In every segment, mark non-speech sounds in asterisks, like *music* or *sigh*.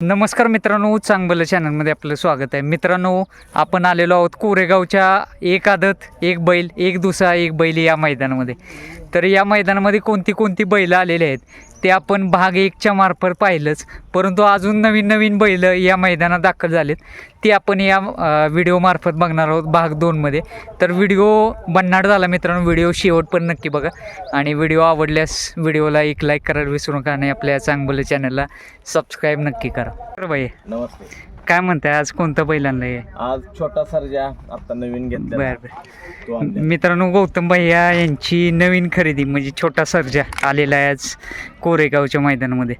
नमस्कार मित्रांनो चांगलं चॅनलमध्ये आपलं स्वागत आहे. मित्रांनो आपण आलेलो आहोत कोरेगावच्या एक आदत एक बैल एक दुसरा एक बैल या मैदानामध्ये. तर या मैदानामध्ये कोणती कोणती बैलं आलेली आहेत ते आपण भाग एकच्या मार्फत पाहिलंच. परंतु अजून नवीन नवीन बैलं या मैदानात दाखल झालेत. ते आपण या व्हिडिओमार्फत बघणार आहोत भाग दोनमध्ये तर व्हिडिओ भन्नाट झाला मित्रांनो व्हिडिओ शेवट पण नक्की बघा. आणि व्हिडिओ आवडल्यास व्हिडिओला एक लाईक करायला विसरू नका आणि आपल्या चांगलं चॅनलला सबस्क्राईब नक्की करा. बरं बाई नमस्ते. काय म्हणताय आज कोणतं बैल आणलंय आज छोटा सर्जा आता नवीन घेतला बर. मित्रांनो गौतम भैया यांची नवीन खरेदी म्हणजे छोटा सर्जा आलेला आहे आज कोरेगावच्या मैदानामध्ये.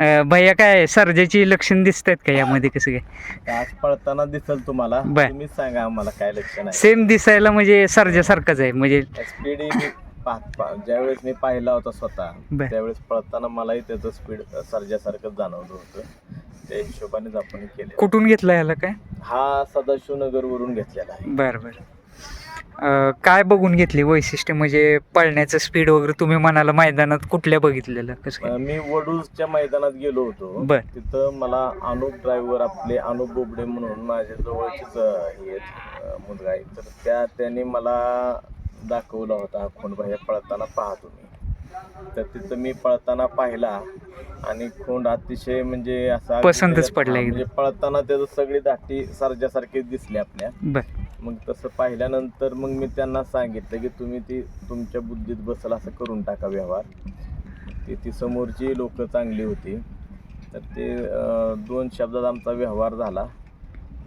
अं, भैया काय सर्जाची लक्षण दिसत आहेत का यामध्ये कसं काय? आज पळताना दिसल तुम्हाला. बर. तुम्हीच सांगा आम्हाला काय लक्षण आहे सेम दिसायला म्हणजे सर्जासारखंच आहे म्हणजे स्पीड पाहत ज्यावेळेस मी पाहिला होता स्वतः बर. त्यावेळेस पळताना मलाही त्याचं स्पीड सर्जासारखंच जाणवलं होतं. त्या हिशोबानेच आपण केले. कुठून घेतला याला काय? हा सदाशिवनगर वरून घेतलेला आहे. बरं बरं. अं, काय बघून घेतली वैशिष्ट्य? म्हणजे पळण्याचं स्पीड वगैरे तुम्ही म्हणाला मैदानात कुठल्या बघितलेलं? कसं काय? अं, मी वडूजच्या मैदानात गेलो होतो. बर. तिथं मला अनुप ड्रायव्हर आपले अनुप बोबडे म्हणून माझ्या जवळचेच अं, हे आहेत, अं, मुलगा आहे. तर त्या त्याने मला दाखवला होता खोंडबाह्या पळताना पाहा तुम्ही तर तिथं मी पळताना पाहिला आणि खोंड अतिशय म्हणजे असा पसंतच पडला. म्हणजे पळताना त्याचं सगळी दाटी सारख्यासारखी दिसली आपल्या. मग तसं पाहिल्यानंतर मग मी त्यांना सांगितलं की तुम्ही ती तुमच्या बुद्धीत बसल असं करून टाका व्यवहार. ती ती समोरची लोक चांगली होती. तर ते दोन शब्दात आमचा व्यवहार झाला आणि आपण घेतला फोन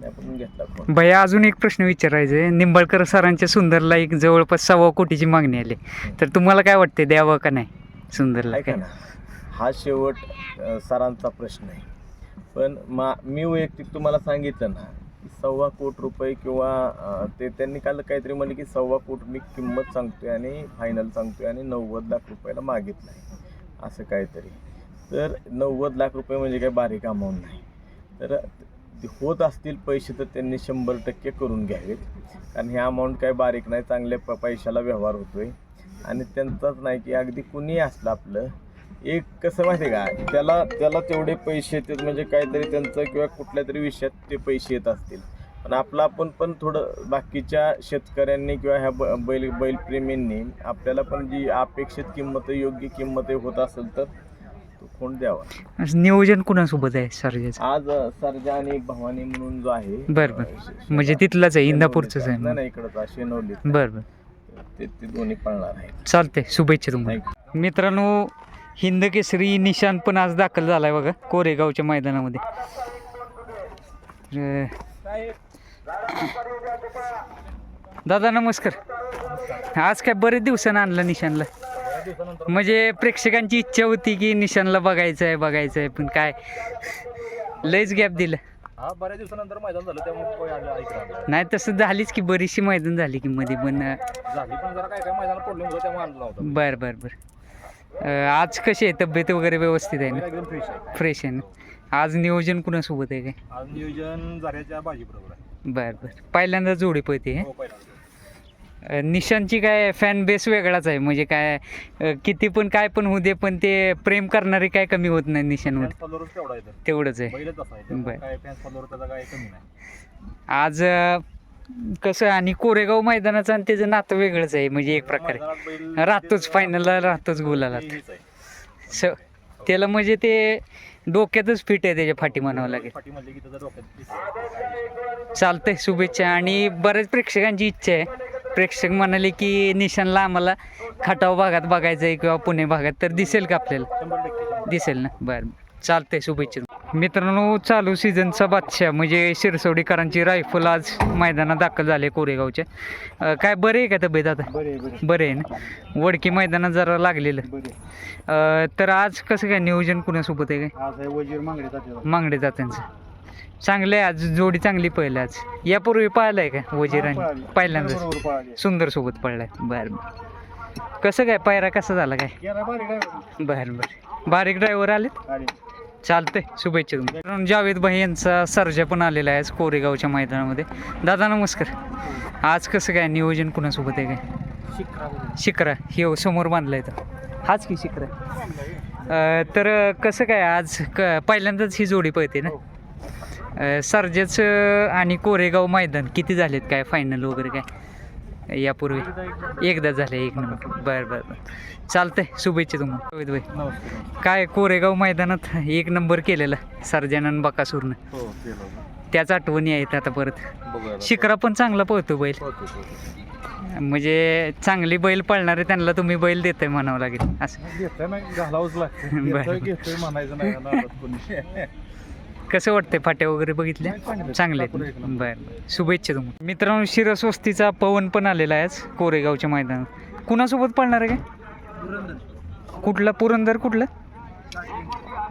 भैया अजून एक प्रश्न विचारायचा आहे. निंबाळकर सरांच्या सुंदरला एक जवळपास सव्वा कोटीची मागणी आली. तर तुम्हाला काय वाटते द्यावं का नाही सुंदरला काय? ना हा शेवट सरांचा प्रश्न आहे. पण मा मी वैयक्तिक तुम्हाला सांगितलं ना की सव्वा कोट रुपये किंवा ते त्यांनी काल काहीतरी म्हणले की सव्वा कोट मी किंमत सांगतोय आणि फायनल सांगतोय आणि नव्वद लाख रुपयाला मागितलं आहे असं काहीतरी. तर नव्वद लाख रुपये म्हणजे काही बारीक अमाऊंट नाही. तर ते होत असतील पैसे तर त्यांनी शंभर टक्के करून घ्यावेत. कारण हे अमाऊंट काय बारीक नाही चांगल्या प पैशाला व्यवहार होतो आहे आणि त्यांचाच नाही की अगदी कुणी असलं आपलं. एक कसं माहिती आहे का? त्याला त्याला तेवढे पैसे येतात म्हणजे काहीतरी त्यांचं किंवा कुठल्या तरी विषयात ते पैसे येत असतील. पण आपलं आपण पण थोडं बाकीच्या शेतकऱ्यांनी किंवा ह्या ब बैल बैलप्रेमींनी आपल्याला पण जी अपेक्षित किंमत योग्य किंमत होत असेल तर फोन द्यावा. नियोजन कुणासोबत आहे सर्जाचं? आज अ, सर्जा आणि भवानी म्हणून जो आहे बरं, बरं. अ, शे- म्हणजे तिथलंच आहे इंदापूरचंच आहे नाही नाही इकडंच शेनवली बरं बरं. ते ते दोन्ही पळणार आहेत. चालतंय शुभेच्छा तुम्हाला. मित्रांनो हिंद केसरी निशान पण आज दाखल झालाय बघा कोरेगावच्या मैदानामध्ये. तर, दादा नमस्कार. आज काय बरेच दिवसानं आणलं निशानला म्हणजे प्रेक्षकांची इच्छा होती की निशानला बघायचं आहे बघायचं आहे पण काय? लयच गॅप दिलं. हा बऱ्याच दिवसानंतर मैदान झालं त्यामुळे नाही. तसं झालीच की बरीचशी मैदान झाली की मध्ये पण अं, झाली पण जरा काय काय मैदान पडले होतं त्यामुळे आणलं नव्हतं. बर बर बर. अं, आज कशी आहे? तब्येत वगैरे व्यवस्थित आहे ना? एकदम फ्रेश आहे. फ्रेश आहे ना? आज नियोजन कुणासोबत आहे काय? आज नियोजन झाल्याच्या भाजी बरोबर आहे. बर बर. पहिल्यांदा जोडी पळते हे. हो? निशांची काय फॅन बेस वेगळाच आहे. म्हणजे काय किती पण काय पण होऊ दे पण ते प्रेम करणारे काय कमी होत नाही निशांवर तेवढंच आहे. आज कसं आणि कोरेगाव मैदानाचं आणि त्याचं नातं वेगळंच आहे. म्हणजे एक प्रकारे. राहतोच फायनलला राहतोच गोलाला. स त्याला म्हणजे ते डोक्यातच फिट आहे त्याच्या फाटी म्हणावं लागेल. चालतंय शुभेच्छा. आणि बऱ्याच प्रेक्षकांची इच्छा आहे. प्रेक्षक म्हणाले की निशानला आम्हाला खटाव भागात बघायचं आहे किंवा पुणे भागात तर दिसेल का आपल्याला? दिसेल ना. बरं. चालतंय शुभेच्छा. मित्रांनो चालू सीझनचा बादशाह म्हणजे शिरसवडीकरांची रायफल आज मैदानात दाखल झाले कोरेगावच्या. काय बरे आहे का तब्येत आता? बरे आहे ना? वडकी मैदानात जरा लागलेलं. तर आज कसं काय नियोजन कुणासोबत आहे काय? मांगडे जात्यांचं चांगलं आहे आज जोडी चांगली पळली आज. यापूर्वी पाहिलंय का वजीराने? पहिल्यांदाच. सुंदर सोबत पडलाय बर बर. कसं काय पायरा कसा झाला काय? बर बर. बारीक ड्रायव्हर आलेत? चालतंय शुभेच्छा तुम्हाला. जावेद भाई यांचा सर्जा पण आलेला आहे आज कोरेगावच्या मैदानामध्ये. दादा नमस्कार. आज कसं काय नियोजन कुणासोबत आहे काय? शिकरा हे समोर बांधलाय तर हाच की शिकरा तर कसं काय आज क पहिल्यांदाच ही जोडी पळते ना? अ, सर्जेचं आणि कोरेगाव मैदान किती झालेत काय फायनल वगैरे काय? यापूर्वी? एकदा झाले एक नंबर बरं बरं बरं. चालतंय शुभेच्छा तुम्हाला. रोहित भाई काय कोरेगाव मैदानात एक नंबर केलेला सर्जनन बकासूरनं? हो त्याच आठवणी आहेत आता परत. शिकरा पण चांगला पळतो बैल. म्हणजे चांगली बैल पळणारे त्यांना तुम्ही बैल देताय म्हणावं लागेल. असं. घालावंच लागतं. *laughs* कसं वाटतंय फाट्या वगैरे बघितल्या? चांगले आहेत. बरं बरं शुभेच्छा तुम्हाला. मित्रांनो शिरस्वस्तीचा पवन पण आलेला आहे आज कोरेगावच्या मैदानात. कुणासोबत पळणार आहे काय? कुठला? पुरंदर कुठलं?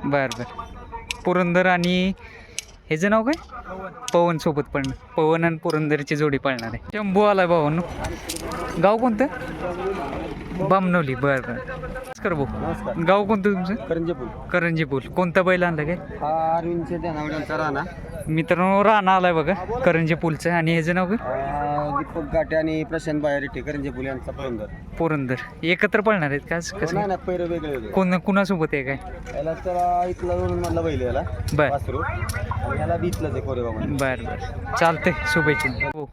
बरं बरं. पुरंदर आणि ह्याचं नाव काय? पवन सोबत पळणार. पवन आणि पुरंदरची जोडी पळणार आहे. शंभू आला भावांनो. गाव कोणतं? बामनवली बरं बरं. नमस्कार भाऊ. गाव कोणतं तुमचं? करंजेपूल करंजी बोल कोणता बैल आणला काय? हा ध्यानावड्यांचा राणा. मित्रांनो राणा आलाय बघा करंजी पूलचं आणि ह्याचं नाव काय? अं, दीपक गाटे आणि प्रशांत बाहेर करंजेपूल यांचा पुरंदर. पुरंदर. एकत्र पळणार आहेत का? आज कसं? नाही पैर वेगळे वेगळे. कोण कुणासोबत आहे काय? याला त्याला इथला वरून मधला बैल याला. बर. वासरू. आणि याला बी इथलाच आहे कोरेगाव बर बर. चालतंय शुभेच्छा. हो.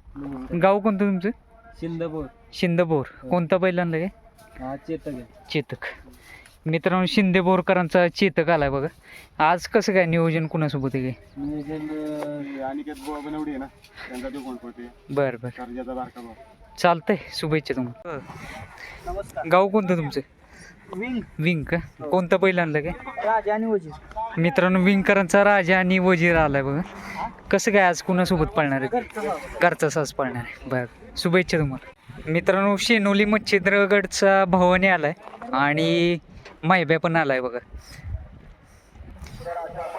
गाव कोणतं तुमचं? शिंदपूर. शिंदबोर कोणता बैल आणलं काय? हा चेतक चेतक. मित्रांनो शिंदे बोरकरांचा चेतक आलाय बघा. आज कसं काय नियोजन कुणासोबत आहे? काय नियोजन अनिकेत बुवा बनवडी आहे ना त्यांचा तो कोण पडते बर. बर बारका भाऊ. चालतंय शुभेच्छा तुम्हाला. नमस्कार. गाव कोणतं तुमचं? विंग. विंग का? कोणतं बैल आणलं काय? राजा आणि वजीर. मित्रांनो विंकरांचा राजा आणि वजीर आलाय बघा. कसं काय आज कुणासोबत पळणार आहे? घरचा सास पळणार आहे. बरं. शुभेच्छा तुम्हाला. मित्रांनो शेनोली मच्छिंद्रगडचा भवानी आलाय आणि मायब्या पण आलाय बघा.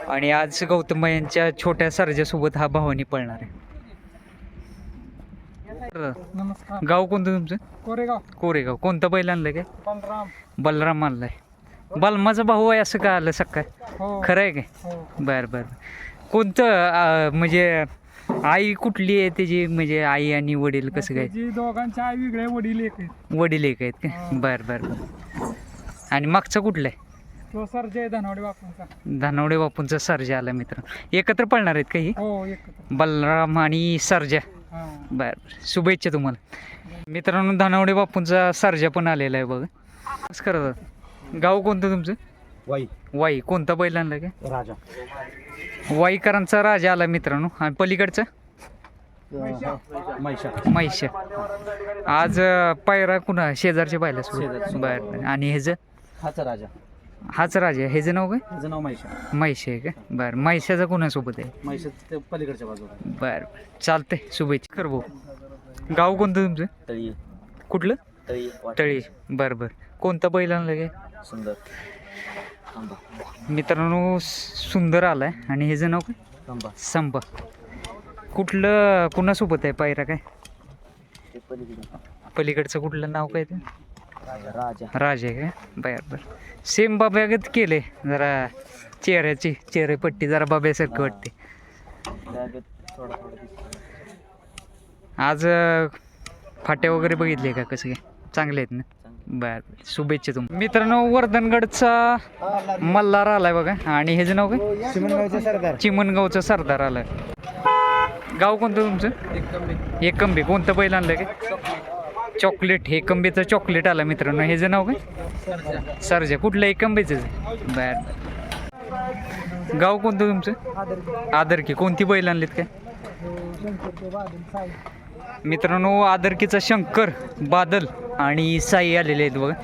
आणि आज गौतम यांच्या छोट्या सर्जासोबत हा भवानी पळणार आहे. नमस्कार. गाव कोणतं तुमचं? कोरेगाव. कोरेगाव. कोणतं बैल आणलं काय? बलराम. बलराम आणलाय. बलमाचा भाऊ आहे असं का आलं सकाळ? हो. खरं आहे काय? हो. बर बर. कोणतं म्हणजे आई कुठली आहे त्याची? म्हणजे आई आणि वडील कसं काय? त्याची दोघांच्या आई वेगळे वडील एक आहेत. वडील एक आहेत का? बर बर बर. आणि मागचा कुठला आहे? तो सरजय धनवडे बापूंचा. धानवडे बापूंचा सर्जा आला मित्र. एकत्र पळणार आहेत का ही? हो एकत्र. बलराम आणि सर्जा. हा. बर बर. शुभेच्छा तुम्हाला. मित्रांनो धानवडे बापूंचा सर्जा पण आलेला आहे बघा. नमस्कार दादा. गाव कोणतं तुमचं? वाई. वाई. कोणता बैल आणला काय राजा. वाईकरांचा राजा आला मित्रांनो. आणि पलीकडचा? मैशा म्हैश. आज पायरा कुणा? शेजारच्या पाहिला. बर बर. आणि ह्याचं हाचा राजा. हाच राजा. ह्याचं नाव काय? नाव मैशा म्हैश आहे का? बर. म्हैशाचा कुणासोबत आहे? पलीकडच्या बाजूला. बर बर. चालतंय. शुभेच्छा. कर भाऊ. गाव कोणतं तुमचं? तळी. कुठलं? तळी तळी. बर बर. कोणता बैल आणलं काय? सुंदर. मित्रांनो सुंदर आलाय. आणि ह्याचं नाव काय? संपा कुठलं कुणासोबत आहे पायरा काय? पलीकडचं कुठलं नाव काय ते? राजा आहे काय? बर बर. सेम बाब्यागत केले जरा चेहऱ्याची चेहरेपट्टी जरा बाब्यासारखं वाटते. आज फाट्या वगैरे बघितले का? कसं काय? चांगले आहेत ना? बर शुभेच्छा तुम मित्रांनो वर्धनगडचा मल्हार आलाय बघा. आणि ह्याचं नाव काय? चिमणगावचा सरदार. चिमणगावचा सरदार आलाय. गाव कोणतं तुमचं? एकंबे. कोणतं बैल आणलं काय? चॉकलेट. एकंबेचं चॉकलेट आला मित्रांनो. ह्याचं नाव काय? सरजा. कुठलं एकंबेचं बर बर. गाव कोणतं तुमचं? आदरकी कोणती बैल आणलीत काय? मित्रांनो आदरकीचा शंकर बादल आणि साई आलेले आहेत बघा.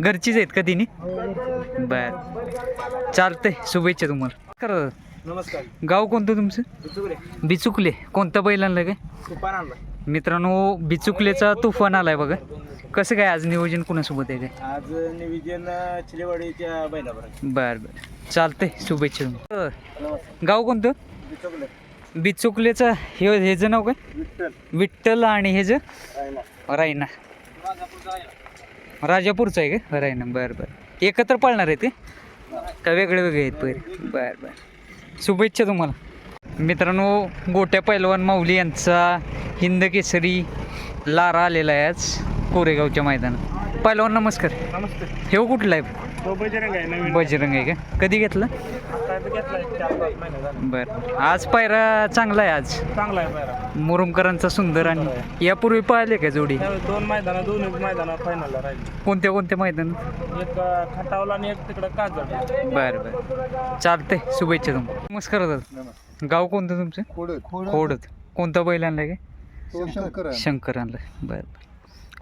घरचीच आहेत का तिने बर. चालतंय शुभेच्छा तुम्हाला. करा नमस्कार. गाव कोणतं तुमचं? बिचुकले. कोणता बैल आणलं काय? मित्रांनो बिचुकलेचा तुफान आलाय बघा. कसं काय आज नियोजन कुणासोबत आहे काय? आज चिलेवाडीच्या बैलावर बर बर. चालतंय शुभेच्छा तुम्हाला. गाव कोणतं? बिचुकलेचं हे ह्याचं नाव काय? विठ्ठल. विठ्ठल आणि ह्याचं रायना. राजापूरचं आहे का? रायना. बरं बरं. एकत्र पाळणार आहे ते? का वेगळे वेगळे आहेत पहिले? बरं बरं. शुभेच्छा तुम्हाला. मित्रांनो गोट्या पैलवान माऊली यांचा हिंद केसरी लारा आलेला आहे आज कोरेगावच्या मैदानात. पैलवान नमस्कार. नमस्ते. हे कुठला आहे? तो बजरंग आहे नवीन. बजरंग आहे का? कधी घेतलं? आता घेतला एक चार पाच महिने झाले. बरं. आज पायरा चांगला आहे आज. चांगला आहे पायरा. मुरुमकरांचा सुंदर आणि यापूर्वी पाहिले का जोडी? त्यावेळी दोन मैदान दोन मैदान फायनलला राहिले. कोणत्या कोणत्या मैदान एक अं, खटावला आणि एक तिकडं काजळ. बरं बरं. चालतंय. शुभेच्छा तुम्हाला. नमस्कार दादा. गाव कोणतं तुमचं? खोडत कोणता बैल आणलाय काय शंकर. शंकर आणलाय. बरं बरं.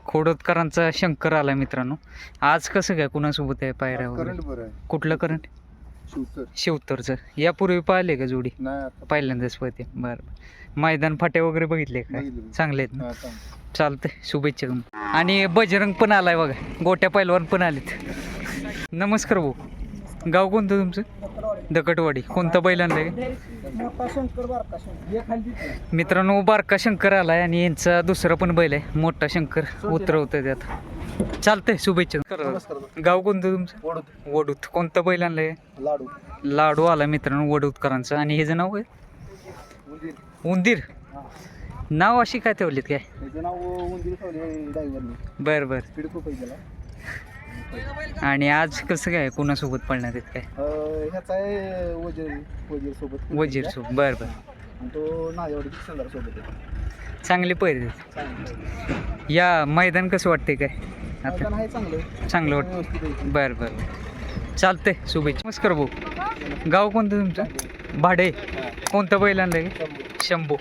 खोडतकरांचा शंकर आलाय मित्रांनो. आज कसं काय कुणासोबत आहे पायऱ्या वगैरे करंट बरं आहे. कुठलं करंट? शूटर शिवतरचं. यापूर्वी पाहिले का जोडी? नाही आता. पहिल्यांदाच पळते बरं बरं. मैदान फाट्या वगैरे बघितले बघितले. चांगले आहेत ना? हा, चांगलं. चालतंय. शुभेच्छा तुम्हाला. आणि बजरंग पण आलाय बघा. गोट्या पैलवान पण आलेत. नमस्कार भाऊ. गाव कोणतं तुमचं? दकटवाडी कोणतं बैल आणलंय मित्रांनो बारका शंकर आलाय आणि यांचा दुसरा पण बैल आहे. मोठा शंकर उतरवतोय त्यात चालतंय शुभेच्छा. गाव कोणतं तुमचं? वडूत. कोणतं बैल आणलंय लाडू. लाडू आला मित्रांनो वडूतकरांचं. आणि ह्याचं नाव काय उंदीर. नाव अशी काय ठेवलीत काय? बर बर स्पीड खूप आहे त्याला आणि आज कसं काय कुणासोबत पळणार आहेत काय? अं, ह्याचा आहे वजीर वजीर सोबत वजीर सो बर बर. आणि तो नागेवाडी सोबत आहे. चांगली पैर चांगलं या मैदान कसं वाटते काय? आता? मैदान आहे चांगलं. चांगलं वाटतं व्यवस्थित आहे. बर बर. चालतंय शुभेच्छा. नमस्कार भाऊ. गाव कोणतं तुमचं? भाडे. कोणतं बैल आणलंय? शंभू.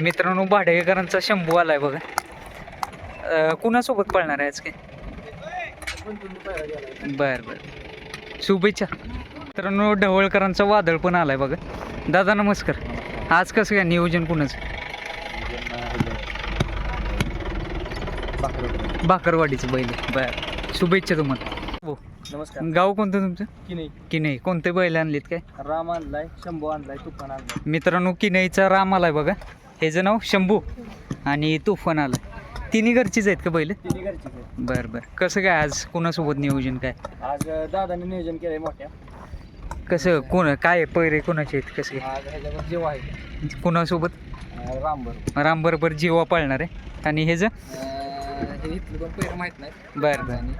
मित्रांनो भाडेकरांचा शंभू आलाय बघा. अं, कुणासोबत पळणार आहे आज काय? बर बर. शुभेच्छा. मित्रांनो ढवळकरांचा वादळ पण आलाय बघा. दादा नमस्कार. आज कसं काय नियोजन कुणाचं? भाकरवाडीचं बैल. बर. शुभेच्छा तुम्हाला. हो. नमस्कार. गाव कोणतं तुमचं? की नाही किनई. कोणते बैल आणलेत काय? राम आणलाय शंभू आणलाय तुफान आणलाय. मित्रांनो किनईचा राम आलाय बघा. ह्याचं नाव? शंभू. आणि तुफान आलाय. तिन्ही घरचीच आहेत का बैल तिन्ही घरचीच आहे बरं बरं. कसं काय आज कुणासोबत नियोजन काय? आज दादाने नियोजन केलंय मोठ्या. कसं कोण काय आहे, पैरे कोणाचे आहेत? कसं? आज ह्याच्यावर जीव आहे. कुणासोबत? रामभर. राम बरोबर जीवा पाळणार. आहे आणि ह्याचं हे इथलं माहीत नाही बरं बरं.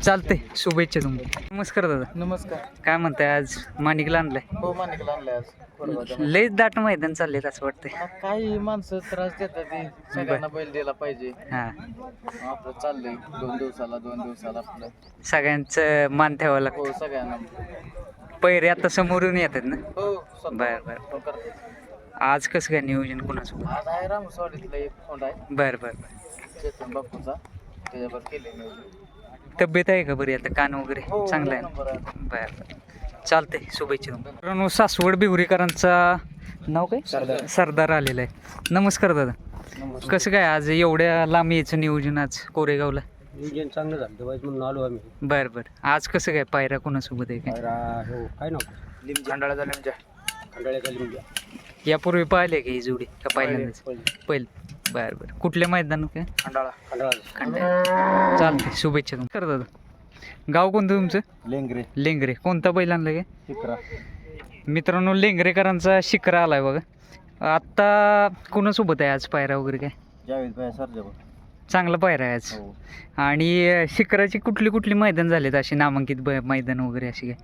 चालतंय. शुभेच्छा तुम्हाला. नमस्कार दादा. नमस्कार. काय म्हणताय आज? माणिकला आणलाय. हो मानिकला आणलाय आज. कोरगावच्या लयच दाट मैदान चाललेत असं वाटतंय. हा, काही माणसं त्रास देतात ते. सगळ्यांना बैल दिला पाहिजे. हां. आपलं चाललंय. दोन दिवसाला दोन दिवसाला आपलं. सगळ्यांचं मान ठेवावं लागतं. हो सगळ्यांना. पैरे आता समोरून येतात ना? हो बरं बरं. हो. आज कसं काय नियोजन कोणासोबत आज आहे रामसवाडीतला एक फोंड आहे. बरं बरं बरं. चेतन बापूचा त्याच्यावर केले नियोजन तब्येत आहे का बरी? आता कान वगैरे हो, चांगलं आहे. बरं चालतंय शुभेच्छा. मित्रांनो सासवड बिहुरीकरांचा नाव काय? सरदार. सरदार आलेला आहे. नमस्कार दादा. कसं काय आज एवढ्या लांब यायचं नियोजन आज कोरेगावला? नियोजन चांगलं झालं. तेव्हा म्हणून आलो आम्ही. बरं बरं. आज कसं काय पायरा कोणासोबत आहे काय? हो काय ना लिमजा खंडाळ्याचा लिमजा खंडाळ्याचा लिमजा यापूर्वी पाहिले का ही जोडी? का पहिल्यांदाच? पहिलं. बरं बरं. कुठल्या मैदान काय खंडाळा. खंडाळा. खंड चालतंय शुभेच्छा तुम्हाला. कर दादा. गाव कोणतं तुमचं? लेंगरे. लेंगरे. कोणता बैल आणलं काय शिकरा. मित्रांनो लेंगरेकरांचा शिकरा आलाय बघा. आत्ता कुणासोबत आहे आज पायरा वगैरे काय? जावेद भाई सरजा चांगला पायरा आहे आज. हो. आणि शिखराची कुठली कुठली मैदान झालेत अशी नामांकित ब- मैदान वगैरे अशी काय?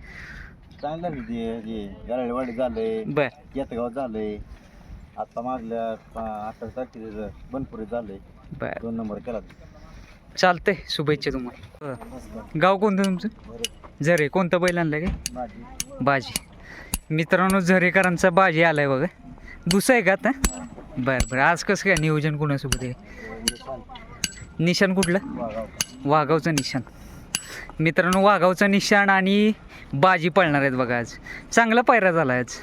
चांगलं आहे ते जे गराळेवाडी झालंय. बर. येतगाव झालंय. आता मागल्या अठ्ठावीस तारखेला बनपुरी झालंय. बर. दोन नंबर केला चालतंय शुभेच्छा तुम्हाला. गाव कोणतं तुमचं? झरे. कोणतं बैल आणलं काय? माझी बाजी. मित्रांनो झरेकरांचा बाजी आलाय बघा. दुसरं आहे का आता? बरं बरं. आज कसं काय नियोजन कोणासोबत आहे? निशाण कुठलं? वाघावचं. निशाण मित्रांनो वाघावचं निशाण आणि बाजी पळणार आहेत बघा आज. चांगला पायरा झाला आज.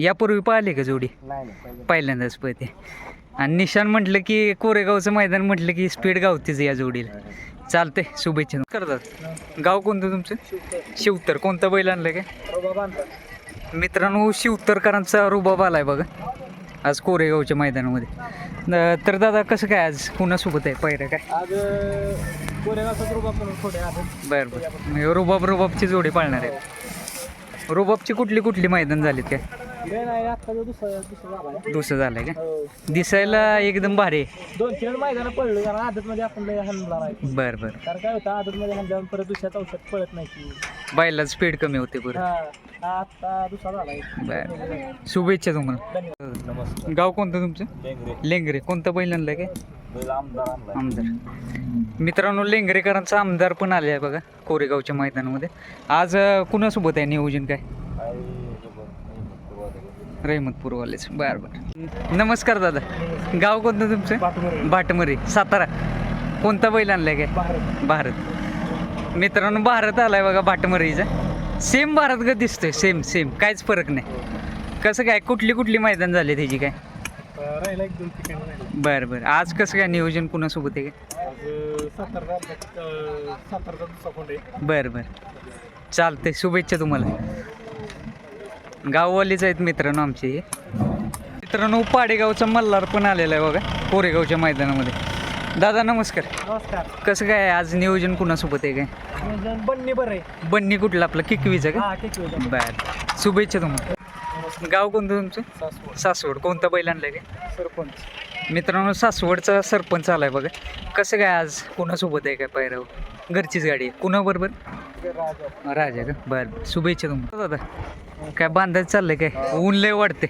यापूर्वी पाहिले का जोडी? नाही नाही पहिले पहिल्यांदाच पळते. आणि निशाण म्हटलं की कोरेगावचं मैदान म्हटलं की स्पीड गावतीच या जोडीला. चालते शुभेच्छा. करतात गाव कोणतं तुमचं? शिवतर. कोणतं बैल आणलं काय? मित्रांनो शिवतरकरांचा रुबाब आलाय बघा. आज कोरेगावच्या मैदानामध्ये. न- तर दादा कसं काय आज कुणासोबत आहे? पायऱ्या काय? आज कोरेगावचा रोबा म्हणून थोडे आहेत. बरं बरं. म्हणजे रुबाब रुबाबची जोडी पाळणार आहे रुबाबची कुठली कुठली मैदान झालीत काय? दुसरा दुसरा झाला दुसरं झालंय का? हो. दिसायला एकदम भारी. दोन तीन मैदान पडलं कारण आदत मध्ये आपण नाही बर बर. कारण काय होतं आदत मध्ये हाणल्यावर परत दुसऱ्या चौशात पळत नाही की बैला स्पीड कमी होते आता दुसरा बर. शुभेच्छा तुम्हाला. गाव कोणतं तुमचं? लेंगरे. कोणतं बैल आणलं काय? आमदार मित्रांनो लेंगरेकरांचा आमदार पण आले आहे बघा कोरेगावच्या मैदानामध्ये. आज कुणासोबत आहे नियोजन काय? रहिमतपूरवालेच बर बर. नमस्कार दादा. गाव कोणतं तुमचं? भाटमरी. सातारा. कोणता बैल आणलाय काय? भारत. भारत. मित्रांनो भारत आलाय बघा भाटमरीचा. सेम भारत ग दिसतोय. सेम सेम काहीच फरक नाही. कसं काय? कुठली कुठली मैदान झाले त्याची काय? बरं बरं. आज कसं काय नियोजन कुणासोबत आहे काय? बरं बरं. चालतंय. शुभेच्छा तुम्हाला. गाववालीच आहेत मित्रांनो आमचे. हे मित्रांनो पाडेगावचा मल्हार पण आलेला आहे बघा कोरेगावच्या मैदानामध्ये. दादा नमस्कार. नमस्कार. कसं काय आहे? आज नियोजन कुणासोबत आहे काय? बन्नी बरं आहे. बन्नी कुठलं? आपलं किकवीचं का? हा ठीक आहे बर. शुभेच्छा तुम्हाला. गाव कोणतं तुमचं? सासवड. सासवड. कोणता बैल आणलाय काय? सरपंच. मित्रांनो सासवडचा सरपंच आलाय बघा. कसं काय आज कोणासोबत आहे काय पायराव? घरचीच गाडी आहे. कुणाबरोबर? राजा का? बरं शुभेच्छा तुम्हाला. दादा काय बांधायचं चाललंय काय? ऊन लय वाढते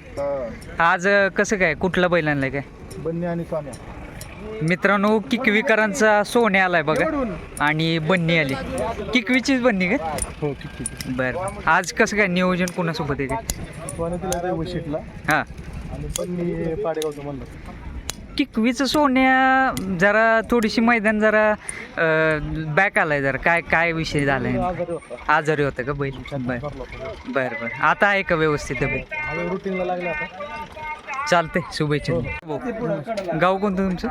आज कसं काय? कुठला बैल आणलाय काय? बन्नी आणि स्वाम्या मित्रांनो किकवीकरांचा सोने आलाय बघा. आणि बन्नी आली. किकवीचीच बन्नी का? हो बरं. आज कसं काय नियोजन कुणासोबत आहे काय? हां. किकवीचं सोन्या जरा थोडीशी मैदान जरा बॅक आलाय जरा. काय काय विषय झालाय? आजारी आजारी होतं का बैल बर बरं. बर बर आता आहे का व्यवस्थित? रुटीनला लागला चालते शुभेच्छा. गाव कोणतं तुमचं?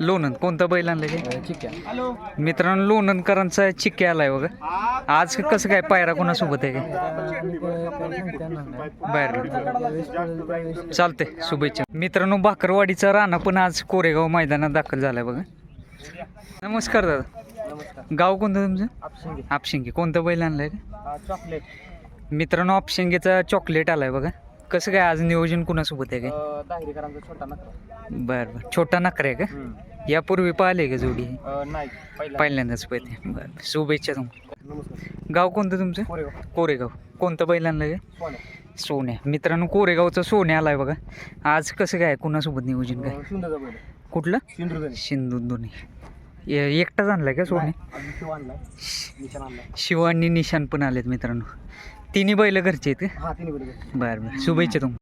लोणंद. कोणतं बैल आणलं आहे मित्रांनो लोणंदकरांचा चिक्के आलाय बघा. आज कसं काय पायरा कोणासोबत आहे काय? बर. चालते शुभेच्छा. मित्रांनो भाकरवाडीचा राणा पण आज कोरेगाव मैदानात दाखल झालाय बघा. नमस्कार दादा. गाव कोणतं तुमचं? आपशिंगे. आपशिंगे. कोणतं बैल आणलंय? का चॉकलेट. मित्रांनो आपशिंगेचा चॉकलेट आलाय बघा. कसं काय आज नियोजन कुणासोबत आहे काय? दाहिरीकरांचा छोटा नका बरं बरं. छोटा नकर आहे का? यापूर्वी पाहिले का जोडी? ही? नाही पहिला पहिल्यांदाच पाहिजे बरं शुभेच्छा नमस्कार. गाव कोणतं तुमचं? कोरेगाव. कोरेगाव. कोणतं आणलं काय सोन्या. सोन्या. मित्रांनो कोरेगावचं सोन्या आलाय बघा. आज कसं काय कुणासोबत नियोजन काय? बैल कुठलं? सिंधुदुर्ग सिंधुदुर्ग एकटाच आणलाय का सोने आणि शिव आणलाय. निशाण आणलाय. शिव आणि निशान पण आलेत मित्रांनो. तिन्ही बैल घरचे आहेत. का हा तिन्ही बैल बरं बरं. शुभेच्छा तुम्हाला.